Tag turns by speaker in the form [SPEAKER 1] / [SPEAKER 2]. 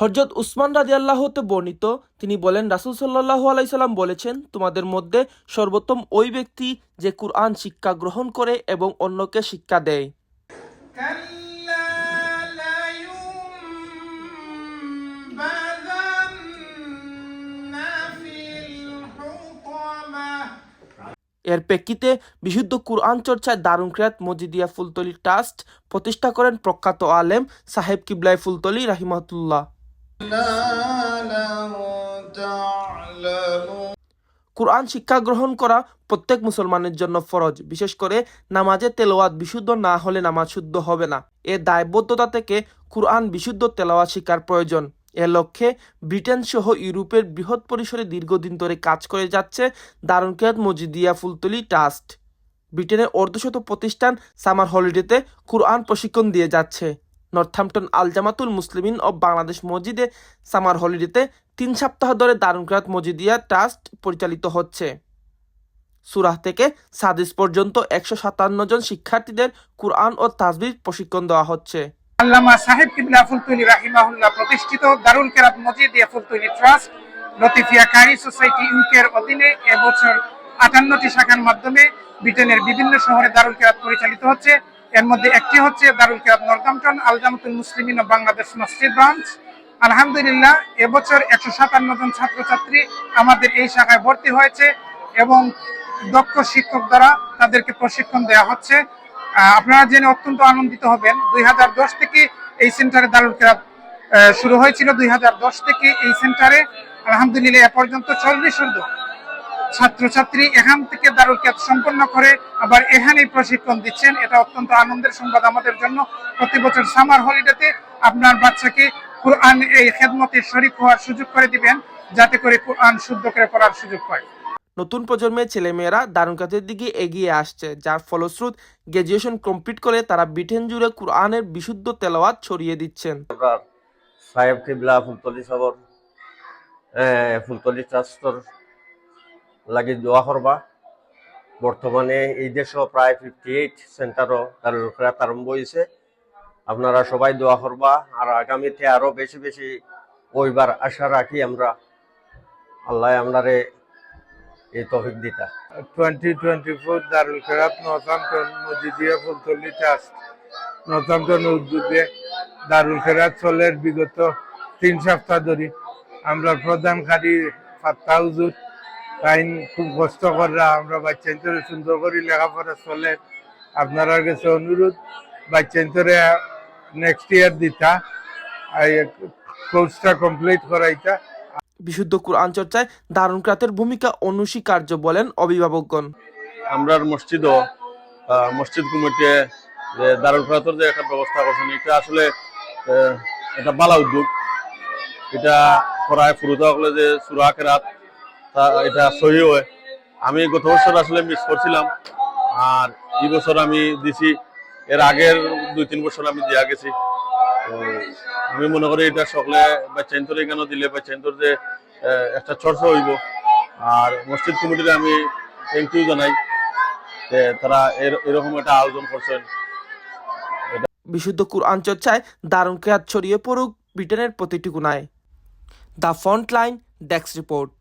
[SPEAKER 1] হরজত উসমান রাজি আল্লাহতে বর্ণিত তিনি বলেন রাসুল সাল্লাহ আলাইসাল্লাম বলেছেন তোমাদের মধ্যে সর্বোত্তম ওই ব্যক্তি যে কুরআন শিক্ষা গ্রহণ করে এবং অন্যকে শিক্ষা দেয়। এর প্রেক্ষিতে বিশুদ্ধ কুরআন চর্চায় দারুণ ক্রিয়াত মজিদিয়া ফুলতলি ট্রাস্ট প্রতিষ্ঠা করেন প্রখ্যাত আলেম সাহেব কিবলাই ফুলতলি রাহিমাতুল্লাহ কুরআন শিক্ষা গ্রহণ করা প্রত্যেক মুসলমানের জন্য ফরজ, বিশেষ করে নামাজে তেলাওয়াত বিশুদ্ধ না হলে নামাজ শুদ্ধ হবে না। এ দায়বদ্ধতা থেকে কুরআন বিশুদ্ধ তেলাওয়াত শিকার প্রয়োজন। এ লক্ষ্যে ব্রিটেন সহ ইউরোপের বৃহৎ পরিসরে দীর্ঘদিন ধরে কাজ করে যাচ্ছে দারুণ কেয়াত মজিদিয়া ফুলতলি ট্রাস্ট। ব্রিটেনের অর্ধশত প্রতিষ্ঠান সামার হলিডেতে কুরআন প্রশিক্ষণ দিয়ে যাচ্ছে। নর্থহ্যাম্পটন আল জামাতুল মুসলিমিন ও বাংলাদেশ মসজিদে সামার হলিডেতে তিন সপ্তাহ ধরে দারুণ কেরাত মজিদিয়া ট্রাস্ট পরিচালিত হচ্ছে। সুরাহ থেকে সাদিস পর্যন্ত একশো সাতান্ন জন শিক্ষার্থীদের কুরআন ও তাজবির প্রশিক্ষণ দেওয়া হচ্ছে।
[SPEAKER 2] আল্লামা সাহেব কিবলা ফুলতুলি রাহিমাহুল্লাহ প্রতিষ্ঠিত দারুল কেরাত মজিদিয়া ফুলতুলি ট্রাস্ট, লতিফিয়া কারি সোসাইটি ইউকের অধীনে এবছর আটান্নটি শাখার মাধ্যমে ব্রিটেনের বিভিন্ন শহরে দারুল কেরাত পরিচালিত হচ্ছে। এর মধ্যে একটি হচ্ছে দারুল কেরাত নর্দাম্পটন আলজামতুল মুসলিমিন ও বাংলাদেশ মসজিদ ব্রাঞ্চ। আলহামদুলিল্লাহ, এবছর একশো সাতান্ন জন ছাত্রছাত্রী আমাদের এই শাখায় ভর্তি হয়েছে এবং দক্ষ শিক্ষক দ্বারা তাদেরকে প্রশিক্ষণ দেওয়া হচ্ছে। আপনারা জেনে অত্যন্ত আনন্দিত হবেন, দুই হাজার দশ থেকে এই সেন্টারে দারুল কেরাত শুরু হয়েছিল। দুই হাজার দশ থেকে এই সেন্টারে আলহামদুলিল্লাহ এ পর্যন্ত চল্লিশ ঊর্ধ্ব ছাত্রছাত্রী এখান থেকে দারুল কেরাত সম্পন্ন করে আবার এখানেই প্রশিক্ষণ দিচ্ছেন। এটা অত্যন্ত আনন্দের সংবাদ আমাদের জন্য। প্রতি বছর সামার হলিডেতে আপনার বাচ্চাকে কোরআন এই খেদমতে শরিক হওয়ার সুযোগ করে দিবেন যাতে করে কোরআন শুদ্ধ করে পড়ার সুযোগ পায়।
[SPEAKER 1] নতুন প্রজন্মের ছেলেমেয়েরা দারুণ কাজের দিকে এগিয়ে আসছে যার ফলশ্রুত গ্র্যাজুয়েশন কমপ্লিট করে তারা ব্রিটেন জুড়ে কুরআনের বিশুদ্ধ তেলাওয়াত ছড়িয়ে দিচ্ছেন।
[SPEAKER 3] সাহেব কিবলা ফুলতলি সাগর ফুলতলি ট্রাস্টর লাগি দোয়া করবা বর্তমানে এই দেশও প্রায় ফিফটি এইট সেন্টারও তার খেলাত আরম্ভ হয়েছে আপনারা সবাই দোয়া করবা আর আগামীতে আরও বেশি বেশি ওইবার আশা রাখি আমরা আল্লাহ আপনারে এই তফিক দিতা।
[SPEAKER 4] 2024 Darul Qirat Northampton Majidia Fultoli trust Northampton উদ্যোগে দারুল কেরাত চলের বিগত তিন সপ্তাহ ধরে আমরা প্রধানকারী ফাত্তা হুজুর তাই খুব কষ্ট করা আমরা বাচ্চান্তরে সুন্দর করে লেখাপড়া চলে। আপনার কাছে অনুরোধ? বাচ্চান্তরে নেক্সট ইয়ার দিতা কোর্সটা কমপ্লিট করাইতা।
[SPEAKER 1] বিশুদ্ধ কুরআন চর্চায় দারুণ ক্রাতের ভূমিকা অনুস্বীকার্য বলেন অভিভাবকগণ।
[SPEAKER 5] আমরার মসজিদও আহ, মসজিদ কমিটি যে দারুল ফেরাতর যে একটা ব্যবস্থা করছেন এটা আসলে আহ, এটা বালা উদ্যোগ। এটা করায় ফুরুতা হলে যে সুরা কেরাত তা এটা সহি আমি গত বছর আসলে মিস করছিলাম, আর এই বছর আমি দিছি, এর আগের দুই, তিন বছর আমি দিয়া গেছি। তো আমি মনে করি এটা সকলে বাচ্চান্তর এখানে দিলে, বা বাচ্চান্তর যে একটা চর্চা হইব। আর মসজিদ কমিটির আমি থ্যাংক ইউ জানাই যে তারা এর- এরকম একটা আয়োজন করছেন।
[SPEAKER 1] বিশুদ্ধ কুরআন চর্চায় দারুণ ক্রিয়াত ছড়িয়ে পড়ুক ব্রিটেনের প্রতিটি কোনায়। The front line desk report.